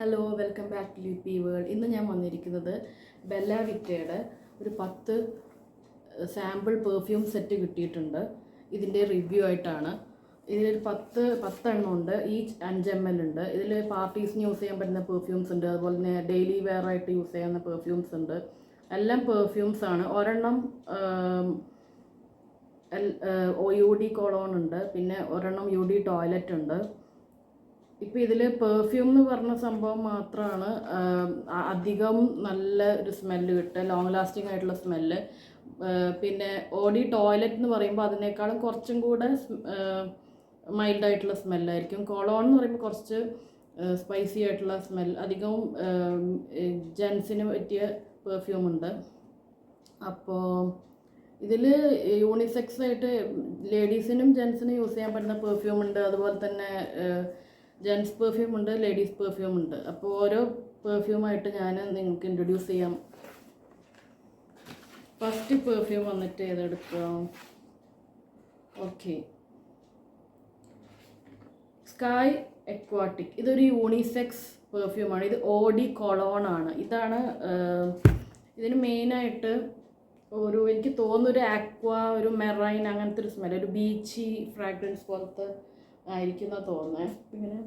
Hello welcome back to Lippi world ഇന്ന് ഞാൻ വന്നിരിക്കുന്നത് ബെല്ല വിറ്റയുടെ ഒരു പത്ത് സാമ്പിൾ പെർഫ്യൂം സെറ്റ് കിട്ടിയിട്ടുണ്ട്. ഇതിന്റെ റിവ്യൂ ആയിട്ടാണ്. ഇതിലൊരു പത്ത് പത്തെണ്ണം ഉണ്ട്. ഈ അഞ്ച് എം എൽ ഉണ്ട്. ഇതിൽ പാർട്ടീസിന് യൂസ് ചെയ്യാൻ പറ്റുന്ന പെർഫ്യൂംസ് ഉണ്ട്. അതുപോലെ തന്നെ ഡെയിലി വെയർ ആയിട്ട് യൂസ് ചെയ്യുന്ന പെർഫ്യൂംസ് ഉണ്ട്. എല്ലാം പെർഫ്യൂംസ് ആണ്. ഒരെണ്ണം യു ഡി കോളോൺ ഉണ്ട്. പിന്നെ ഒരെണ്ണം യു ഡി ടോയ്ലറ്റ് ഉണ്ട്. ഇപ്പം ഇതിൽ പെർഫ്യൂം എന്ന് പറഞ്ഞ സംഭവം മാത്രമാണ് അധികം നല്ല ഒരു സ്മെല്ല് കിട്ടുക ലോങ് ലാസ്റ്റിംഗ് ആയിട്ടുള്ള സ്മെല്ല് പിന്നെ ഓഡി ടോയ്ലറ്റ് എന്ന് പറയുമ്പോൾ അതിനേക്കാളും കുറച്ചും കൂടെ മൈൽഡ് ആയിട്ടുള്ള സ്മെല്ലായിരിക്കും കൊളോൺ എന്ന് പറയുമ്പോൾ കുറച്ച് സ്പൈസി ആയിട്ടുള്ള സ്മെൽ അധികവും ജെൻസിന് പറ്റിയ പെർഫ്യൂം ഉണ്ട്. അപ്പോൾ ഇതിൽ യൂണിസെക്സ് ആയിട്ട് ലേഡീസിനും ജെൻസിനും യൂസ് ചെയ്യാൻ പറ്റുന്ന പെർഫ്യൂം ഉണ്ട്. അതുപോലെ തന്നെ ജെൻസ് പെർഫ്യൂം ഉണ്ട് ലേഡീസ് പെർഫ്യൂം ഉണ്ട്. അപ്പോൾ ഓരോ പെർഫ്യൂമായിട്ട് ഞാൻ നിങ്ങൾക്ക് ഇൻട്രൊഡ്യൂസ് ചെയ്യാം. ഫസ്റ്റ് പെർഫ്യൂം വന്നിട്ട് ഏതെടുക്കാം? ഓക്കെ സ്കൈ എക്വാട്ടിക് ഇതൊരു യൂണിസെക്സ് പെർഫ്യൂമാണ് ഇത് ഓഡി കൊളോൺ ആണ്. ഇതാണ് ഇതിന് മെയിനായിട്ട് ഒരു എനിക്ക് തോന്നുന്നൊരു ആക്വ ഒരു മെറൈൻ അങ്ങനത്തെ ഒരു സ്മെൽ ഒരു ബീച്ചി ഫ്രാഗ്രൻസ് പോലത്തെ ആയിരിക്കുന്ന തോന്നുന്നത് ഇങ്ങനെ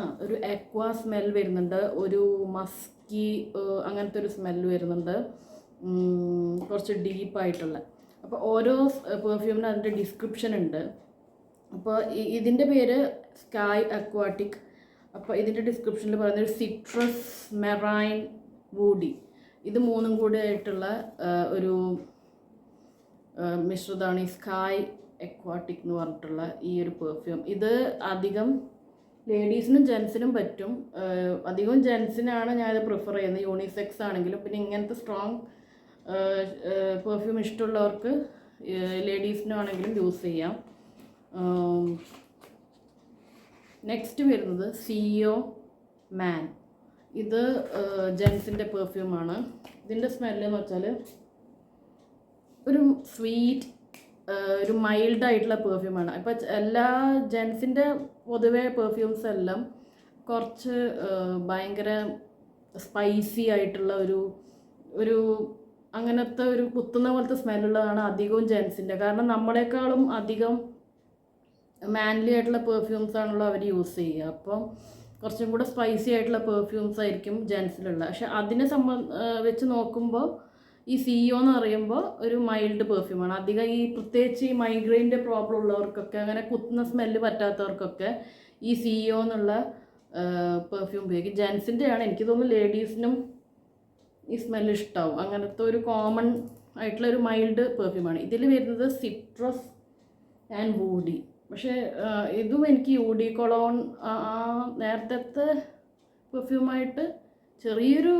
ആ ഒരു എക്വ സ്മെൽ വരുന്നുണ്ട് ഒരു മസ്കി അങ്ങനത്തെ ഒരു സ്മെല്ല് വരുന്നുണ്ട്. കുറച്ച് ഡീപ്പായിട്ടുള്ള അപ്പോൾ ഓരോ പെർഫ്യൂമിന് അതിന്റെ ഡിസ്ക്രിപ്ഷൻ ഉണ്ട്. അപ്പോൾ ഇതിന്റെ പേര് സ്കൈ അക്വാട്ടിക് അപ്പോൾ ഇതിന്റെ ഡിസ്ക്രിപ്ഷനിൽ പറയുന്നത് ഒരു സിട്രസ് മെറൈൻ വൂഡി ഇത് മൂന്നും കൂടി ആയിട്ടുള്ള ഒരു മിശ്രിതമാണ് ഈ സ്കായ് എക്വാട്ടിക് എന്ന് പറഞ്ഞിട്ടുള്ള ഈ ഒരു പെർഫ്യൂം ഇത് അധികം ലേഡീസിനും ജെൻസിനും പറ്റും. അധികവും ജെൻസിനാണ് ഞാനിത് പ്രിഫർ ചെയ്യുന്നത്. യൂണിസെക്സ് ആണെങ്കിലും പിന്നെ ഇങ്ങനത്തെ സ്ട്രോങ് പെർഫ്യൂം ഇഷ്ടമുള്ളവർക്ക് ലേഡീസിനും ആണെങ്കിലും യൂസ് ചെയ്യാം. നെക്സ്റ്റ് വരുന്നത് സിഒ മാൻ ഇത് ജെൻസിന്റെ പെർഫ്യൂമാണ് ഇതിന്റെ സ്മെല്ലെന്ന് വെച്ചാൽ ഒരു സ്വീറ്റ് ഒരു മൈൽഡ് ആയിട്ടുള്ള പെർഫ്യൂമാണ് ഇപ്പം എല്ലാ ജെൻസിന്റെ പൊതുവെ പെർഫ്യൂംസ് എല്ലാം കുറച്ച് ഭയങ്കര സ്പൈസി ആയിട്ടുള്ള ഒരു ഒരു അങ്ങനത്തെ ഒരു കുത്തുന്ന പോലത്തെ സ്മെല്ലുള്ളതാണ് അധികവും ജെൻസിന്റെ കാരണം നമ്മളെക്കാളും അധികം മാൻലി ആയിട്ടുള്ള പെർഫ്യൂംസ് ആണല്ലോ അവർ യൂസ് ചെയ്യുക. അപ്പം കുറച്ചും കൂടെ സ്പൈസി ആയിട്ടുള്ള പെർഫ്യൂംസ് ആയിരിക്കും ജെൻസിലുള്ള പക്ഷെ അതിനെ സംബന്ധ വെച്ച് നോക്കുമ്പോൾ ഈ സിഇഒ എന്ന് പറയുമ്പോൾ ഒരു മൈൽഡ് പെർഫ്യൂമാണ് അധികം ഈ പ്രത്യേകിച്ച് ഈ മൈഗ്രെയിന്റെ പ്രോബ്ലം ഉള്ളവർക്കൊക്കെ അങ്ങനെ കുത്തുന്ന സ്മെല്ല് പറ്റാത്തവർക്കൊക്കെ ഈ സിഒ എന്നുള്ള പെർഫ്യൂം ഉപയോഗിക്കും. ജെൻസിന്റെ ആണ് എനിക്ക് തോന്നുന്നു ലേഡീസിനും ഈ സ്മെല്ല് ഇഷ്ടമാവും അങ്ങനത്തെ ഒരു കോമൺ ആയിട്ടുള്ള ഒരു മൈൽഡ് പെർഫ്യൂമാണ് ഇതിൽ വരുന്നത് സിട്രസ് ആൻഡ് വൂഡി പക്ഷേ ഇതും എനിക്ക് യൂഡി കൊളോൺ ആ നേരത്തെ പെർഫ്യൂമായിട്ട് ചെറിയൊരു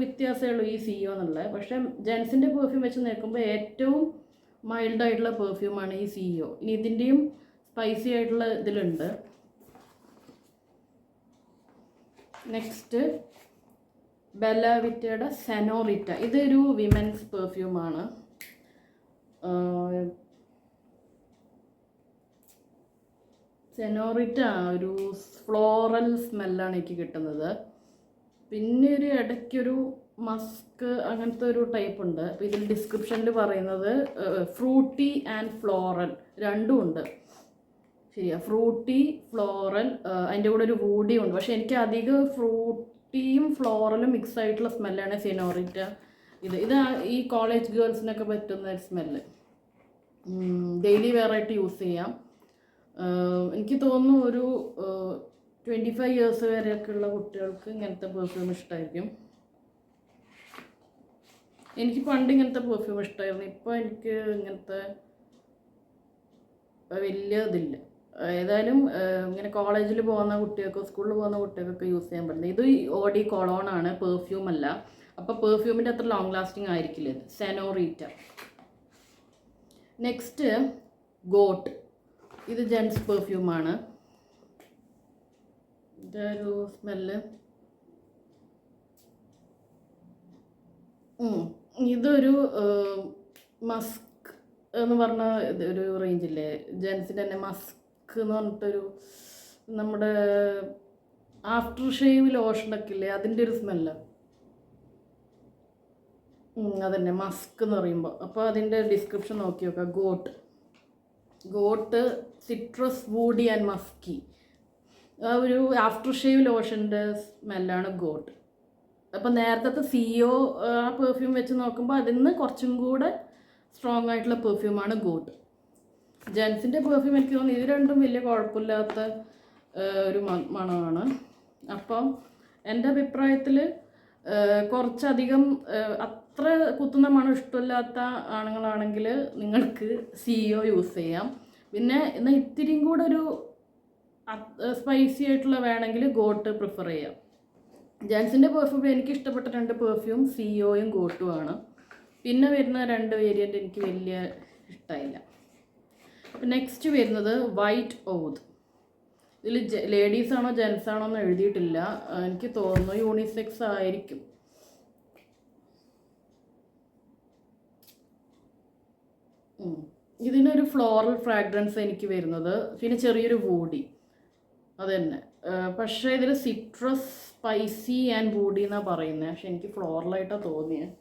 വ്യത്യാസമേ ഉള്ളൂ ഈ സിഒ എന്നുള്ളത്. പക്ഷേ ജെൻസിന്റെ പെർഫ്യൂം വെച്ച് നോക്കുമ്പോൾ ഏറ്റവും മൈൽഡായിട്ടുള്ള പെർഫ്യൂമാണ് ഈ സിഇഒ ഇനി ഇതിന്റെയും സ്പൈസി ആയിട്ടുള്ള ഇതിലുണ്ട്. നെക്സ്റ്റ് ബെല്ലാവിറ്റയുടെ സെനോറിറ്റ ഇതൊരു വിമൻസ് പെർഫ്യൂമാണ് സെനോറിറ്റ ഒരു ഫ്ലോറൽ സ്മെല്ലാണ് എനിക്ക് കിട്ടുന്നത്. പിന്നെ ഒരു ഇടയ്ക്കൊരു മസ്ക് അങ്ങനത്തെ ഒരു ടൈപ്പ് ഉണ്ട്. അപ്പോൾ ഇതിൽ ഡിസ്ക്രിപ്ഷനിൽ പറയുന്നത് ഫ്രൂട്ടി ആൻഡ് ഫ്ലോറൽ രണ്ടും ഉണ്ട്. ശരിയാ ഫ്രൂട്ടി ഫ്ലോറൽ അതിന്റെ കൂടെ ഒരു വൂഡി ഉണ്ട്. പക്ഷേ എനിക്ക് അധികം ഫ്രൂട്ടിയും ഫ്ലോറലും മിക്സ് ആയിട്ടുള്ള സ്മെല്ലാണ് സിനോറിറ്റ ഇത് ഇത് ഈ കോളേജ് ഗേൾസിനൊക്കെ പറ്റുന്ന ഒരു സ്മെല്ല് ഡെയിലി വെയർ ആയിട്ട് യൂസ് ചെയ്യാം. എനിക്ക് തോന്നുന്നു ഒരു ട്വന്റി ഫൈവ് ഇയേഴ്സ് വരെയൊക്കെയുള്ള കുട്ടികൾക്ക് ഇങ്ങനത്തെ പെർഫ്യൂം ഇഷ്ടമായിരിക്കും എനിക്ക് പണ്ട് ഇങ്ങനത്തെ പെർഫ്യൂം ഇഷ്ടമായിരുന്നു ഇപ്പോൾ എനിക്ക് ഇങ്ങനത്തെ വലിയ ഇതില്ല. ഏതായാലും ഇങ്ങനെ കോളേജിൽ പോകുന്ന കുട്ടികൾക്കോ സ്കൂളിൽ പോകുന്ന കുട്ടികൾക്കൊക്കെ യൂസ് ചെയ്യാൻ പറ്റുന്നത്. ഇത് ഓഡി കൊളോൺ ആണ് പെർഫ്യൂം അല്ല. അപ്പോൾ പെർഫ്യൂമിന്റെ അത്ര ലോങ് ലാസ്റ്റിംഗ് ആയിരിക്കില്ല ഇത്. സെനോറീറ്റ നെക്സ്റ്റ് ഗോട്ട് ഇത് ജെൻസ് പെർഫ്യൂമാണ് ഇതൊരു സ്മെല്ല്. ഇതൊരു മസ്ക് എന്ന് പറഞ്ഞ ഒരു റേഞ്ചില്ലേ? ജെൻസിന്റെ തന്നെ മസ്ക് എന്ന് പറഞ്ഞിട്ടൊരു നമ്മുടെ ആഫ്റ്റർ ഷേവ് ലോഷനൊക്കെ ഇല്ലേ? അതിന്റെ ഒരു സ്മെല്ല്. അതന്നെ. മസ്ക് എന്ന് പറയുമ്പോൾ അപ്പോൾ അതിന്റെ ഡിസ്ക്രിപ്ഷൻ നോക്കി നോക്കാം. Goat. Goat citrus woody and musky. ഒരു ആഫ്റ്റർ ഷേവ് ലോഷന്റെ സ്മെല്ലാണ് ഗോട്ട് അപ്പോൾ നേരത്തെ സിഒ ആ പെർഫ്യൂം വെച്ച് നോക്കുമ്പോൾ അതിൽ നിന്ന് കുറച്ചും കൂടെ സ്ട്രോങ് ആയിട്ടുള്ള പെർഫ്യൂമാണ് ഗോട്ട് ജെൻസിന്റെ പെർഫ്യൂം എനിക്ക് തോന്നുന്നു ഇത് രണ്ടും വലിയ കുഴപ്പമില്ലാത്ത ഒരു മണമാണ്. അപ്പം എന്റെ അഭിപ്രായത്തിൽ കുറച്ചധികം അത്ര കുത്തുന്ന മണം ഇഷ്ടമില്ലാത്ത ആണുങ്ങളാണെങ്കിൽ നിങ്ങൾക്ക് സിയോ യൂസ് ചെയ്യാം. പിന്നെ എന്നാൽ ഇത്തിരിയും കൂടെ ഒരു സ്പൈസി ആയിട്ടുള്ള വേണമെങ്കിൽ ഗോട്ട് പ്രിഫർ ചെയ്യാം. ജെൻസിന്റെ പെർഫ്യൂം എനിക്ക് ഇഷ്ടപ്പെട്ട രണ്ട് പെർഫ്യൂം സിഒയും ഗോട്ടുമാണ് പിന്നെ വരുന്ന രണ്ട് വേരിയന്റ് എനിക്ക് വലിയ ഇഷ്ടമായില്ല നെക്സ്റ്റ് വരുന്നത് വൈറ്റ് ഓത് ഇതിൽ ലേഡീസ് ആണോ ജെൻസ് ആണോ എന്ന് എഴുതിയിട്ടില്ല. എനിക്ക് തോന്നുന്നു യൂണിസെക്സ് ആയിരിക്കും. ഇതിനൊരു ഫ്ലോറൽ ഫ്രാഗ്രൻസ് എനിക്ക് വരുന്നത്. പിന്നെ ചെറിയൊരു വൂഡി അത് തന്നെ പക്ഷേ ഇതിൽ സിട്രസ് സ്പൈസി ആൻഡ് വൂഡി എന്നാണ് പറയുന്നത് പക്ഷെ എനിക്ക് ഫ്ലോറലായിട്ടാണ് തോന്നിയത്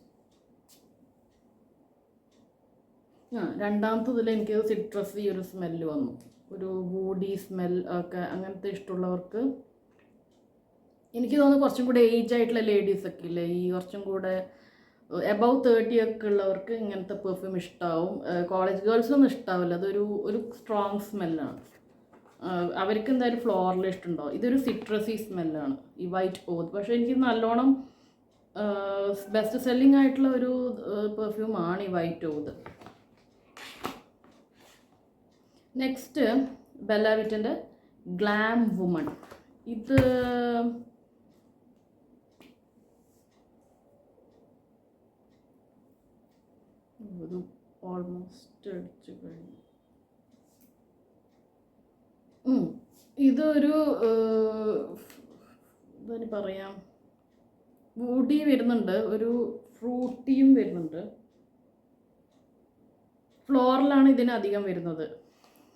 ആ രണ്ടാമത്തെ ഇതിൽ എനിക്ക് സിട്രസ് ഈ ഒരു സ്മെല്ല് വന്നു. ഒരു വൂഡി സ്മെൽ ഒക്കെ അങ്ങനത്തെ ഇഷ്ടമുള്ളവർക്ക് എനിക്ക് തോന്നുന്നു കുറച്ചും കൂടെ ഏജ് ആയിട്ടുള്ള ലേഡീസ് ഒക്കെ ഇല്ലേ? ഈ കുറച്ചും കൂടെ എബവ് തേർട്ടി ഒക്കെ ഉള്ളവർക്ക് ഇങ്ങനത്തെ പെർഫ്യൂം ഇഷ്ടമാവും കോളേജ് ഗേൾസൊന്നും ഇഷ്ടാവില്ല. അതൊരു ഒരു സ്ട്രോങ് സ്മെല്ലാണ്. അവർക്ക് എന്തായാലും ഫ്ലോറിൽ ഇഷ്ടമുണ്ടാവും ഇതൊരു സിട്രസി സ്മെല്ലാണ് ഈ വൈറ്റ് ഓത്ത് പക്ഷേ എനിക്ക് നല്ലോണം ബെസ്റ്റ് സെല്ലിംഗ് ആയിട്ടുള്ള ഒരു പെർഫ്യൂം ആണ് ഈ വൈറ്റ് ഓത്ത് നെക്സ്റ്റ് ബെല്ലാവിറ്റിന്റെ ഗ്ലാം വുമൺ ഇത് ഇത് ഓൾമോസ്റ്റ് അടിച്ചു കഴിഞ്ഞു. ഇതൊരു എന്താണ് പറയാം? വൂഡി വരുന്നുണ്ട് ഒരു ഫ്രൂട്ടിയും വരുന്നുണ്ട്. ഫ്ലോറിലാണ് ഇതിന് അധികം വരുന്നത്.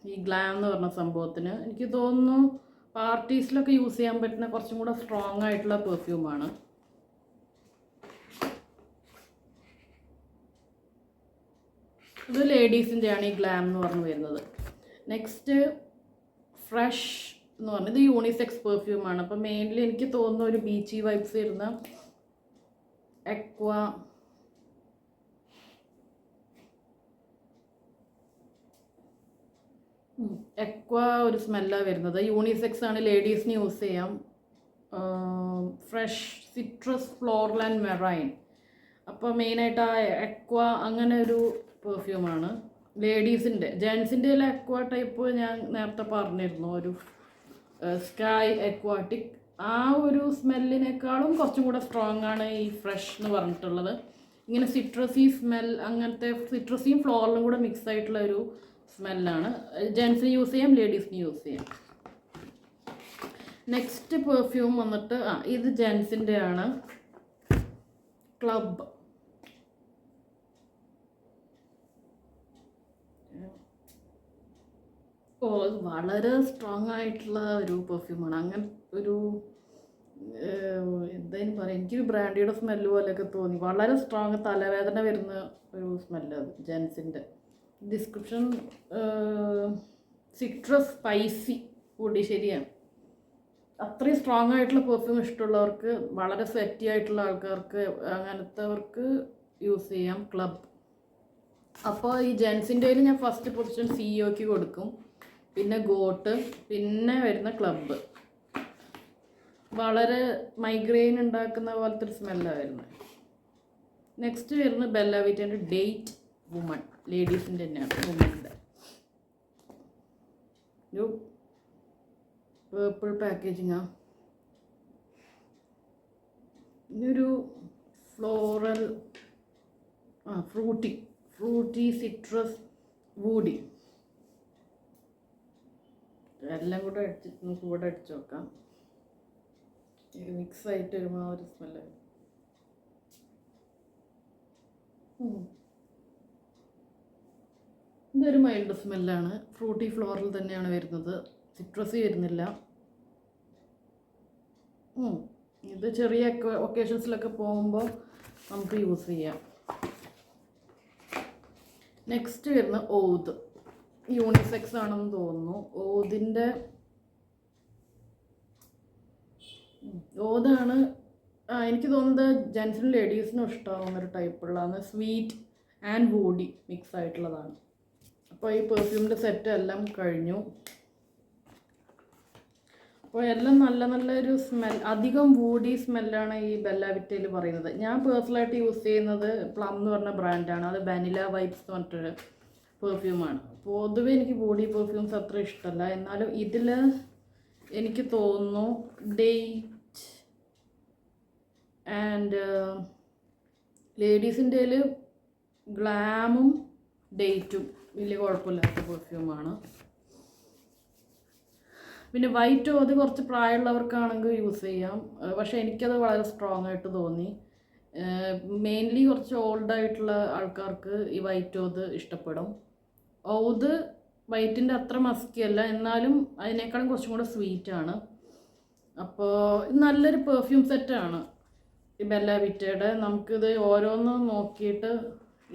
ഈ ഗ്ലാം എന്ന് പറഞ്ഞ സംഭവത്തിന്. എനിക്ക് തോന്നുന്നു പാർട്ടീസിലൊക്കെ യൂസ് ചെയ്യാൻ പറ്റുന്ന കുറച്ചും കൂടെ സ്ട്രോങ് ആയിട്ടുള്ള പെർഫ്യൂമാണ് ഇത് ലേഡീസിന്റെയാണ് ഈ ഗ്ലാം എന്ന് പറഞ്ഞു വരുന്നത്. നെക്സ്റ്റ് ഫ്രഷ് എന്ന് പറഞ്ഞത് യൂണിസെക്സ് പെർഫ്യൂമാണ് അപ്പം മെയിൻലി എനിക്ക് തോന്നുന്ന ഒരു ബീച്ചി വൈബ്സ് വരുന്ന എക്വ എക്വ ഒരു സ്മെല്ലാണ് വരുന്നത്. യൂണിസെക്സ് ആണ് ലേഡീസിന് യൂസ് ചെയ്യാം. Fresh citrus floral and marine അപ്പോൾ മെയിനായിട്ട് ആ എക്വ അങ്ങനെ ഒരു പെർഫ്യൂമാണ് ലേഡീസിന്റെ ജെൻസിന്റെ എക്വ ടൈപ്പ് ഞാൻ നേരത്തെ പറഞ്ഞിരുന്നു. ഒരു സ്കൈ എക്വാട്ടിക് ആ ഒരു സ്മെല്ലിനേക്കാളും കുറച്ചും കൂടെ സ്ട്രോങ് ആണ് ഈ ഫ്രഷ് എന്ന് പറഞ്ഞിട്ടുള്ളത്. ഇങ്ങനെ സിട്രസി സ്മെൽ അങ്ങനത്തെ സിട്രസിയും ഫ്ലോറിലും കൂടെ മിക്സ് ആയിട്ടുള്ള ഒരു സ്മെല്ലാണ് ജെൻസിന് യൂസ് ചെയ്യാം ലേഡീസിന് യൂസ് ചെയ്യാം. നെക്സ്റ്റ് പെർഫ്യൂം വന്നിട്ട് ആ ഇത് ജെൻസിന്റെ ആണ് ക്ലബ് ഓ ഇത് വളരെ സ്ട്രോങ് ആയിട്ടുള്ള ഒരു പെർഫ്യൂമാണ് അങ്ങനെ ഒരു എന്തായാലും പറയാം എനിക്കൊരു ബ്രാൻഡിയുടെ സ്മെല്ല് പോലെയൊക്കെ തോന്നി. വളരെ സ്ട്രോങ് തലവേദന വരുന്ന ഒരു സ്മെല്ല് അത് ജെൻസിന്റെ. ഡിസ്ക്രിപ്ഷൻ സിട്രസ് സ്പൈസി കൂടി ശരിയാണ്. അത്രയും സ്ട്രോങ് ആയിട്ടുള്ള പെർഫ്യൂം ഇഷ്ടമുള്ളവർക്ക് വളരെ സെറ്റി ആയിട്ടുള്ള ആൾക്കാർക്ക് അങ്ങനത്തെവർക്ക് യൂസ് ചെയ്യാം ക്ലബ് അപ്പോൾ ഈ ജെൻസിന്റെ ഞാൻ ഫസ്റ്റ് പൊസിഷൻ സിഇഒക്ക് കൊടുക്കും. പിന്നെ ഗോട്ട് പിന്നെ വരുന്ന ക്ലബ്ബ് വളരെ മൈഗ്രെയിൻ ഉണ്ടാക്കുന്ന പോലത്തെ ഒരു സ്മെല്ലാണ് വരുന്നത് നെക്സ്റ്റ് വരുന്നത് ബെല്ലാവിറ്റന്റെ ഡേറ്റ് വുമൺ ലേഡീസിന്റെ തന്നെയാണ് വുമണിന്റെ ഒരു പേർപ്പിൾ പാക്കേജിങ്ങാ ഇനിയൊരു ഫ്ലോറൽ ആ ഫ്രൂട്ടി ഫ്രൂട്ടി സിട്രസ് വൂഡി എല്ലാം കൂടെ അടിച്ച് കൂടെ അടിച്ച് നോക്കാം മിക്സ് ആയിട്ട് വരുമ്പോൾ ആ ഒരു സ്മെല്ല് ഇതൊരു മൈൽഡ് സ്മെല്ലാണ് ഫ്രൂട്ടി ഫ്ലോറിൽ തന്നെയാണ് വരുന്നത്. സിട്രസി വരുന്നില്ല. ഇത് ചെറിയ ഒക്കേഷൻസിലൊക്കെ പോകുമ്പോൾ നമുക്ക് യൂസ് ചെയ്യാം. നെക്സ്റ്റ് വരുന്ന ഓത് യൂണിസെക്സ് ആണെന്ന് തോന്നുന്നു. ഓതിന്റെ. ഓതാണ് എനിക്ക് തോന്നുന്നത് ജെൻസിനും ലേഡീസിനും ഇഷ്ടമാവുന്ന ഒരു ടൈപ്പുള്ളതാണ്. സ്വീറ്റ് ആൻഡ് ബോഡി മിക്സ് ആയിട്ടുള്ളതാണ് അപ്പോൾ ഈ പെർഫ്യൂമിന്റെ സെറ്റ് എല്ലാം കഴിഞ്ഞു. അപ്പോൾ എല്ലാം നല്ല നല്ലൊരു സ്മെൽ അധികം വൂഡി സ്മെല്ലാണ് ഈ ബെല്ലാവിറ്റയിൽ പറയുന്നത്. ഞാൻ പേഴ്സണലായിട്ട് യൂസ് ചെയ്യുന്നത് പ്ലം എന്ന് പറഞ്ഞ ബ്രാൻഡാണ് അത് വനില വൈബ്സ് എന്ന് പറഞ്ഞിട്ടൊരു പെർഫ്യൂമാണ് പൊതുവെ എനിക്ക് ബോഡി പെർഫ്യൂംസ് അത്ര ഇഷ്ടമല്ല എന്നാലും ഇതിൽ എനിക്ക് തോന്നുന്നു ഡേറ്റ് ആൻഡ് ലേഡീസിന്റെ ഗ്ലാമും ഡേറ്റും വലിയ കുഴപ്പമില്ലാത്ത പെർഫ്യൂമാണ് പിന്നെ വൈറ്റോ അത് കുറച്ച് പ്രായമുള്ളവർക്കാണെങ്കിൽ യൂസ് ചെയ്യാം. പക്ഷേ എനിക്കത് വളരെ സ്ട്രോങ് ആയിട്ട് തോന്നി. മെയിൻലി കുറച്ച് ഓൾഡായിട്ടുള്ള ആൾക്കാർക്ക് ഈ വൈറ്റോ അത് ഇഷ്ടപ്പെടും. ഓത് വൈറ്റിന്റെ അത്ര മസ്കി അല്ല. എന്നാലും അതിനേക്കാളും കുറച്ചും കൂടെ സ്വീറ്റാണ് അപ്പോൾ ഇത് നല്ലൊരു പെർഫ്യൂം സെറ്റാണ് ഈ ബെല്ല വിറ്റയുടെ നമുക്കിത് ഓരോന്ന് നോക്കിയിട്ട്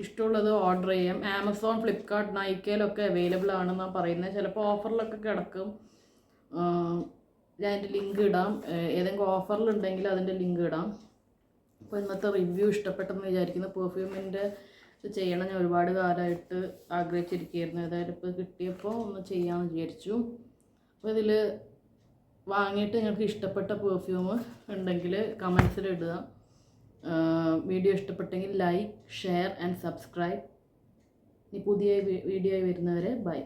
ഇഷ്ടമുള്ളത് ഓർഡർ ചെയ്യാം. ആമസോൺ ഫ്ലിപ്കാർട്ട് നൈക്കയിലൊക്കെ അവൈലബിൾ ആണെന്നാണ് പറയുന്നത് ചിലപ്പോൾ ഓഫറിലൊക്കെ കിടക്കും. ഞാൻ അതിന്റെ ലിങ്ക് ഇടാം. ഏതെങ്കിലും ഓഫറിലുണ്ടെങ്കിൽ അതിന്റെ ലിങ്ക് ഇടാം. അപ്പോൾ ഇന്നത്തെ റിവ്യൂ ഇഷ്ടപ്പെട്ടെന്ന് വിചാരിക്കുന്നു. പെർഫ്യൂമിന്റെ ഇത് ചെയ്യണം ഞാൻ ഒരുപാട് കാലമായിട്ട് ആഗ്രഹിച്ചിരിക്കുകയായിരുന്നു. ഏതായാലും ഇപ്പോൾ കിട്ടിയപ്പോൾ ഒന്ന് ചെയ്യാമെന്ന് വിചാരിച്ചു. അപ്പോൾ ഇതിൽ വാങ്ങിയിട്ട് നിങ്ങൾക്ക് ഇഷ്ടപ്പെട്ട പെർഫ്യൂം ഉണ്ടെങ്കിൽ കമൻസിൽ ഇടുക. വീഡിയോ ഇഷ്ടപ്പെട്ടെങ്കിൽ ലൈക്ക് ഷെയർ ആൻഡ് സബ്സ്ക്രൈബ് ഇനി പുതിയ വീഡിയോ വരുന്നവരെ ബൈ